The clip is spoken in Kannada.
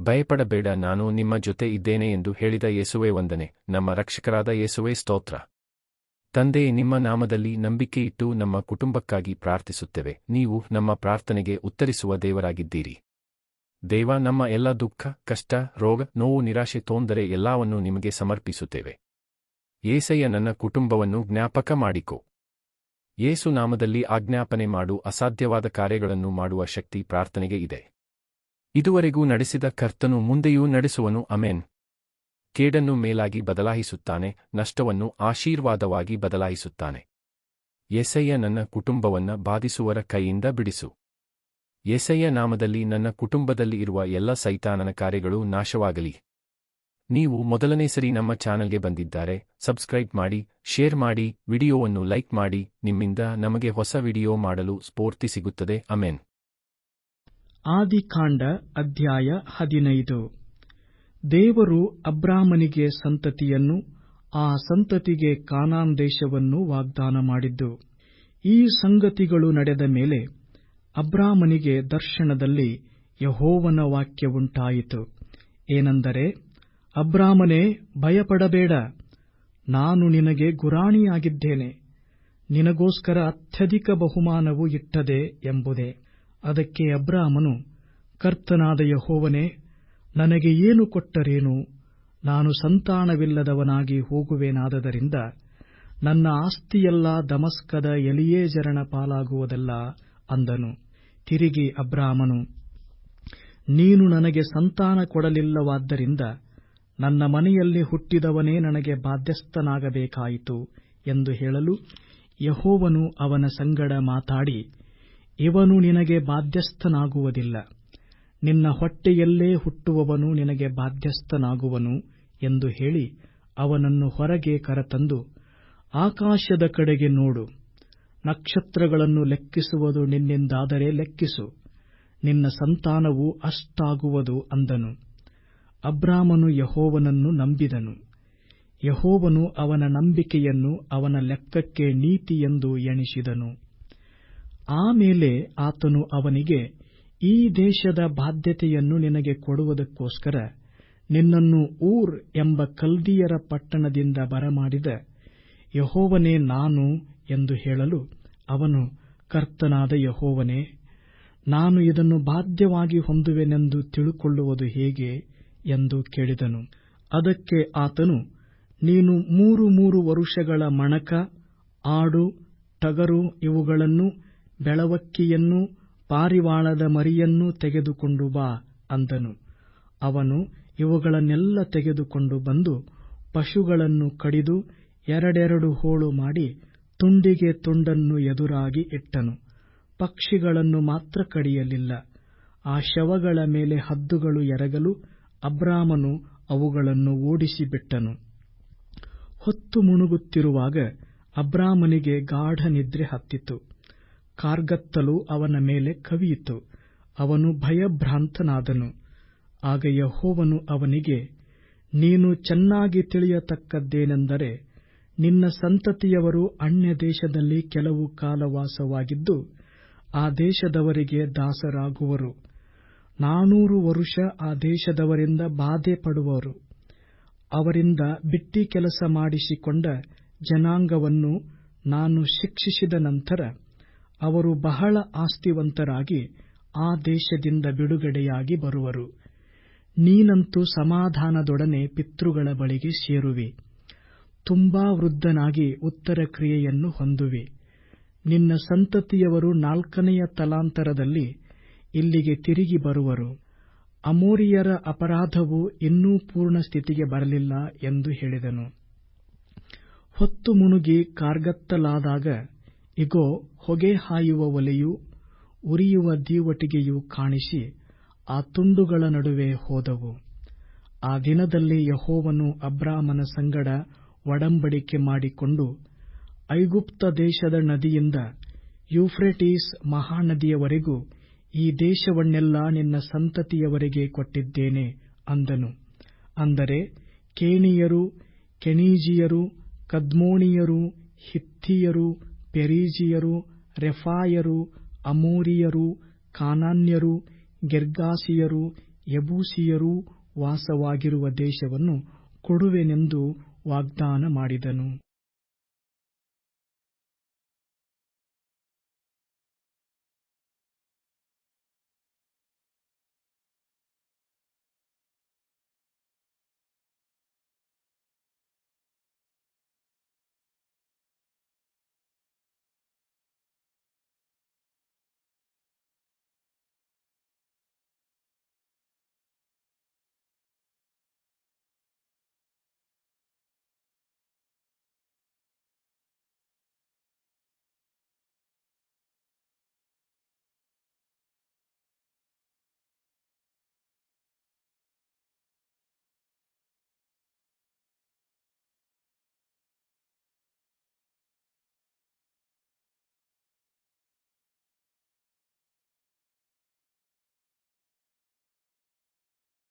ಭಯಪಡಬೇಡ, ನಾನು ನಿಮ್ಮ ಜೊತೆ ಇದ್ದೇನೆ ಎಂದು ಹೇಳಿದ ಯೇಸುವೆ ವಂದನೆ. ನಮ್ಮ ರಕ್ಷಕರಾದ ಯೇಸುವೆ ಸ್ತೋತ್ರ. ತಂದೆ ನಿಮ್ಮ ನಾಮದಲ್ಲಿ ನಂಬಿಕೆ ಇಟ್ಟು ನಮ್ಮ ಕುಟುಂಬಕ್ಕಾಗಿ ಪ್ರಾರ್ಥಿಸುತ್ತೇವೆ. ನೀವು ನಮ್ಮ ಪ್ರಾರ್ಥನೆಗೆ ಉತ್ತರಿಸುವ ದೇವರಾಗಿದ್ದೀರಿ. ದೇವ, ನಮ್ಮ ಎಲ್ಲ ದುಃಖ, ಕಷ್ಟ, ರೋಗ, ನೋವು, ನಿರಾಶೆ ತೋಂದರೆ ಎಲ್ಲವನ್ನೂ ನಿಮಗೆ ಸಮರ್ಪಿಸುತ್ತೇವೆ. ಏಸಯ್ಯ, ನನ್ನ ಕುಟುಂಬವನ್ನು ಜ್ಞಾಪಕ ಮಾಡಿಕೊ. ಯೇಸು ನಾಮದಲ್ಲಿ ಆಜ್ಞಾಪನೆ ಮಾಡು. ಅಸಾಧ್ಯವಾದ ಕಾರ್ಯಗಳನ್ನು ಮಾಡುವ ಶಕ್ತಿ ಪ್ರಾರ್ಥನೆಗೆ ಇದೆ. ಇದುವರೆಗೂ ನಡೆಸಿದ ಕರ್ತನು ಮುಂದೆಯೂ ನಡೆಸುವನು ಅಮೆನ್ ಕೇಡನ್ನು ಮೇಲಾಗಿ ಬದಲಾಯಿಸುತ್ತಾನೆ, ನಷ್ಟವನ್ನು ಆಶೀರ್ವಾದವಾಗಿ ಬದಲಾಯಿಸುತ್ತಾನೆ. ಎಸಯ್ಯ ನನ್ನ ಕುಟುಂಬವನ್ನ ಬಾಧಿಸುವರ ಕೈಯಿಂದ ಬಿಡಿಸು. ಎಸಯ್ಯ ನಾಮದಲ್ಲಿ ನನ್ನ ಕುಟುಂಬದಲ್ಲಿ ಇರುವ ಎಲ್ಲ ಸೈತಾನನ ಕಾರ್ಯಗಳು ನಾಶವಾಗಲಿ. ನೀವು ಮೊದಲನೇ ಸರಿ ನಮ್ಮ ಚಾನಲ್ಗೆ ಬಂದಿದ್ದಾರೆ, ಸಬ್ಸ್ಕ್ರೈಬ್ ಮಾಡಿ, ಶೇರ್ ಮಾಡಿ, ವಿಡಿಯೋವನ್ನು ಲೈಕ್ ಮಾಡಿ, ನಿಮ್ಮಿಂದ ನಮಗೆ ಹೊಸ ವಿಡಿಯೋ ಮಾಡಲು ಸ್ಫೂರ್ತಿ ಸಿಗುತ್ತದೆ ಅಮೇನ್ ಆದಿಕಾಂಡ ಅಧ್ಯಾಯ ಹದಿನೈದು. ದೇವರು ಅಬ್ರಾಮನಿಗೆ ಸಂತತಿಯನ್ನು, ಆ ಸಂತತಿಗೆ ಕಾನಾನ್ ದೇಶವನ್ನು ವಾಗ್ದಾನ ಮಾಡಿದ್ದು. ಈ ಸಂಗತಿಗಳು ನಡೆದ ಮೇಲೆ ಅಬ್ರಾಮನಿಗೆ ದರ್ಶನದಲ್ಲಿ ಯಹೋವನ ವಾಕ್ಯವುಂಟಾಯಿತು ಏನೆಂದರೆ, ಅಬ್ರಾಮನೇ, ಭಯಪಡಬೇಡ. ನಾನು ನಿನಗೆ ಗುರಾಣಿಯಾಗಿದ್ದೇನೆ. ನಿನಗೋಸ್ಕರ ಅತ್ಯಧಿಕ ಬಹುಮಾನವು ಇಟ್ಟದೆ ಎಂಬುದೇ. ಅದಕ್ಕೆ ಅಬ್ರಾಮನು, ಕರ್ತನಾದ ಯಹೋವನೇ, ನನಗೆ ಏನು ಕೊಟ್ಟರೇನು? ನಾನು ಸಂತಾನವಿಲ್ಲದವನಾಗಿ ಹೋಗುವೆನಾದದರಿಂದ ನನ್ನ ಆಸ್ತಿಯೆಲ್ಲ ದಮಸ್ಕದ ಎಲಿಯೇಜರನ ಪಾಲಾಗುವುದಲ್ಲ ಅಂದನು. ತಿರುಗಿ ಅಬ್ರಾಮನು, ನೀನು ನನಗೆ ಸಂತಾನ ಕೊಡಲಿಲ್ಲವಾದ್ದರಿಂದ ನನ್ನ ಮನೆಯಲ್ಲಿ ಹುಟ್ಟಿದವನೇ ನನಗೆ ಬಾಧ್ಯಸ್ಥನಾಗಬೇಕಾಯಿತು ಎಂದು ಹೇಳಲು ಯಹೋವನು ಅವನ ಸಂಗಡ ಮಾತಾಡಿ ಇವನು ನಿನಗೆ ಬಾಧ್ಯಸ್ಥನಾಗುವುದಿಲ್ಲ. ನಿನ್ನ ಹೊಟ್ಟೆಯಲ್ಲೇ ಹುಟ್ಟುವವನು ನಿನಗೆ ಬಾಧ್ಯಸ್ಥನಾಗುವನು ಎಂದು ಹೇಳಿ ಅವನನ್ನು ಹೊರಗೆ ಕರೆತಂದು, ಆಕಾಶದ ಕಡೆಗೆ ನೋಡು. ನಕ್ಷತ್ರಗಳನ್ನು ಲೆಕ್ಕಿಸುವುದು ನಿನ್ನಿಂದಾದರೆ ಲೆಕ್ಕಿಸು. ನಿನ್ನ ಸಂತಾನವು ಅಷ್ಟಾಗುವುದು ಅಂದನು. ಅಬ್ರಾಮನು ಯಹೋವನನ್ನು ನಂಬಿದನು. ಯಹೋವನು ಅವನ ನಂಬಿಕೆಯನ್ನು ಅವನ ಲೆಕ್ಕಕ್ಕೆ ನೀತಿಯೆಂದು ಎಣಿಸಿದನು. ಆಮೇಲೆ ಆತನು ಅವನಿಗೆ, ಈ ದೇಶದ ಬಾಧ್ಯತೆಯನ್ನು ನಿನಗೆ ಕೊಡುವುದಕ್ಕೋಸ್ಕರ ನಿನ್ನನ್ನು ಊರ್ ಎಂಬ ಕಲ್ದಿಯರ ಪಟ್ಟಣದಿಂದ ಬರಮಾಡಿದ ಯಹೋವನೇ ನಾನು ಎಂದು ಹೇಳಲು ಅವನು, ಕರ್ತನಾದ ಯಹೋವನೇ, ನಾನು ಇದನ್ನು ಬಾಧ್ಯವಾಗಿ ಹೊಂದುವೆನೆಂದು ತಿಳುಕೊಳ್ಳುವುದು ಹೇಗೆ ಎಂದು ಕೇಳಿದನು. ಅದಕ್ಕೆ ಆತನು, ನೀನು ಮೂರು ಮೂರು ವರುಷಗಳ ಮಣಕ, ಆಡು, ಟಗರು ಇವುಗಳನ್ನು ಬೆಳವಕ್ಕಿಯನ್ನು ಪಾರಿವಾಳದ ಮರಿಯನ್ನೂ ತೆಗೆದುಕೊಂಡು ಬಾ ಅಂದನು. ಅವನು ಇವುಗಳನ್ನೆಲ್ಲ ತೆಗೆದುಕೊಂಡು ಬಂದು ಪಶುಗಳನ್ನು ಕಡಿದು ಎರಡೆರಡು ಹೋಳು ಮಾಡಿ ತುಂಡಿಗೆ ತುಂಡನ್ನು ಎದುರಾಗಿ ಇಟ್ಟನು. ಪಕ್ಷಿಗಳನ್ನು ಮಾತ್ರ ಕಡಿಯಲಿಲ್ಲ. ಆ ಶವಗಳ ಮೇಲೆ ಹದ್ದುಗಳು ಎರಗಲು ಅಬ್ರಾಮನು ಅವುಗಳನ್ನು ಓಡಿಸಿಬಿಟ್ಟನು. ಹೊತ್ತು ಮುಣುಗುತ್ತಿರುವಾಗ ಅಬ್ರಾಮನಿಗೆ ಗಾಢ ನಿದ್ರೆ ಹತ್ತಿತು. ಕಾರ್ಗತ್ತಲು ಅವನ ಮೇಲೆ ಕವಿಯಿತು. ಅವನು ಭಯಭ್ರಾಂತನಾದನು. ಆಗ ಯಹೋವನು ಅವನಿಗೆ, ನೀನು ಚೆನ್ನಾಗಿ ತಿಳಿಯತಕ್ಕದ್ದೇನೆಂದರೆ, ನಿನ್ನ ಸಂತತಿಯವರು ಅನ್ಯ ದೇಶದಲ್ಲಿ ಕೆಲವು ಕಾಲ ವಾಸವಾಗಿದ್ದು, ಆ ದೇಶದವರಿಗೆ ದಾಸರಾಗುವರು. ನಾನೂರು ವರುಷ ಆ ದೇಶದವರಿಂದ ಬಾಧೆ ಪಡುವರು ಅವರಿಂದ ಬಿಟ್ಟಿ ಕೆಲಸ ಮಾಡಿಸಿಕೊಂಡ ಜನಾಂಗವನ್ನು ನಾನು ಶಿಕ್ಷಿಸಿದ ನಂತರ ಅವರು ಬಹಳ ಆಸ್ತಿವಂತರಾಗಿ ಆ ದೇಶದಿಂದ ಬಿಡುಗಡೆಯಾಗಿ ಬರುವರು. ನೀನಂತೂ ಸಮಾಧಾನದೊಡನೆ ಪಿತೃಗಳ ಬಳಿಗೆ ಸೇರುವಿ. ತುಂಬಾ ವೃದ್ಧನಾಗಿ ಉತ್ತರ ಕ್ರಿಯೆಯನ್ನು ಹೊಂದುವಿ. ನಿನ್ನ ಸಂತತಿಯವರು ನಾಲ್ಕನೆಯ ತಲಾಂತರದಲ್ಲಿ ಇಲ್ಲಿಗೆ ತಿರುಗಿ ಬರುವರು. ಅಮೋರಿಯರ ಅಪರಾಧವು ಇನ್ನೂ ಪೂರ್ಣ ಸ್ಥಿತಿಗೆ ಬರಲಿಲ್ಲ ಎಂದು ಹೇಳಿದನು. ಹೊತ್ತು ಮುನುಗಿ ಕಾರ್ಗತ್ತಲಾದಾಗ ಇಗೋ, ಹೊಗೆ ಹಾಯುವ ಒಲೆಯೂ ಉರಿಯುವ ದೀವಟಿಗೆಯೂ ಕಾಣಿಸಿ ಆ ತುಂಡುಗಳ ನಡುವೆ ಹೋದವು. ಆ ದಿನದಲ್ಲಿ ಯಹೋವನು ಅಬ್ರಾಮನ ಸಂಗಡ ಒಡಂಬಡಿಕೆ ಮಾಡಿಕೊಂಡು ಐಗುಪ್ತ ದೇಶದ ನದಿಯಿಂದ ಯೂಫ್ರೆಟೀಸ್ ಮಹಾನದಿಯವರೆಗೂ ಈ ದೇಶವನ್ನೆಲ್ಲ ನಿನ್ನ ಸಂತತಿಯವರೆಗೆ ಕೊಟ್ಟಿದ್ದೇನೆ ಅಂದನು. ಅಂದರೆ ಕೇಣಿಯರು ಕೆಣೀಜಿಯರು ಕದ್ಮೋಣಿಯರು, ಹಿತ್ತಿಯರು ಪೆರೀಜಿಯರು ರೆಫಾಯರು ಅಮೋರಿಯರು ಕಾನಾನ್ಯರು ಗೆರ್ಗಾಸಿಯರು ಯಬೂಸಿಯರೂ ವಾಸವಾಗಿರುವ ದೇಶವನ್ನು ಕೊಡುವೆನೆಂದು ವಾಗ್ದಾನ ಮಾಡಿದನು.